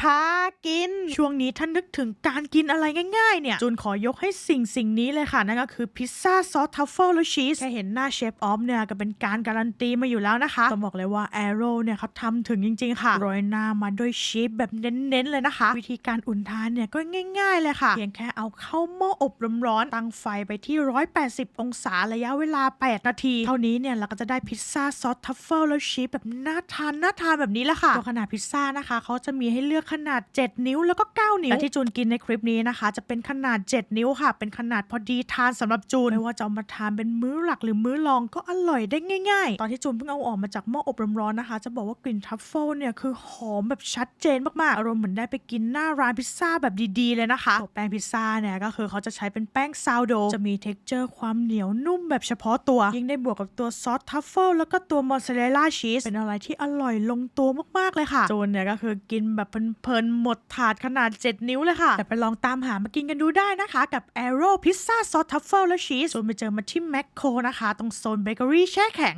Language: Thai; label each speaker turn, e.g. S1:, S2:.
S1: พากิน ช่วงนี้ถ้านึกถึงการกินอะไรง่ายๆ เนี่ย จูนขอยกให้สิ่งสิ่งนี้เลยค่ะ นั่นก็คือพิซซ่าซอสทัฟเฟิลและชีสแค่เห็นหน้าเชฟออฟเนี่ยก็เป็นการการันตีมาอยู่แล้วนะคะต้องบอกเลยว่าแอโร่เนี่ยเขาทำถึงจริง ๆ ค่ะโรยหน้ามาด้วยชีสแบบเน้นๆเลยนะคะ วิธีการอุ่นทานเนี่ยก็ง่ายๆเลยค่ะ เพียงแค่เอาเข้าหม้ออบร้อนๆตั้งไฟไปที่ 180 องศาระยะเวลา 8 นาที เท่านี้เนี่ยเราก็จะได้พิซซ่าซอสทัฟเฟิลแล้วชีสแบบน่าทานน่าทานแบบนี้แหละค่ะตัวขนาดพิซซ่านะคะเขาจะมีให้เลือกขนาด 7 นิ้วแล้วก็ 9 นิ้วแต่ที่จูนกินในคลิปนี้นะคะ จะเป็นขนาด 7 นิ้วค่ะ เป็นขนาดพอดีทานสำหรับจูนไม่ว่าจะเอามาทานเป็นมื้อหลักหรือมื้อรองก็อร่อยได้ง่ายๆ ตอนที่จูนเพิ่งเอาออกมาจากหม้ออบร้อนๆนะคะ จะบอกว่ากลิ่นทัฟเฟิลเนี่ยคือหอมแบบชัดเจนมากๆอารมณ์เหมือนได้ไปกินหน้าร้านพิซซ่าแบบดีๆเลยนะคะแป้งพิซซ่าเนี่ยก็คือเขาจะใช้เป็นแป้งซาวโดจะมีเท็กเจอร์ความเหนียวนุ่มแบบเฉพาะตัว ยิ่งได้บวกกับตัวซอสทัฟเฟิลแล้วก็ตัวมอสซาเรลล่าชีสเป็นอะไรที่อร่อยลงตัวมากๆเลยค่ะจูนเนี่ยก็คือกินแบบเพลินเพลินหมดถาดขนาด 7 นิ้วเลยค่ะ แต่ไปลองตามหามากินกันดูได้นะคะ กับ Arrow Pizza ซอสทัฟเฟิลและชีสจูนไปเจอมาที่แมคโครนะคะ ตรงโซนเบเกอรี่แช่แข็ง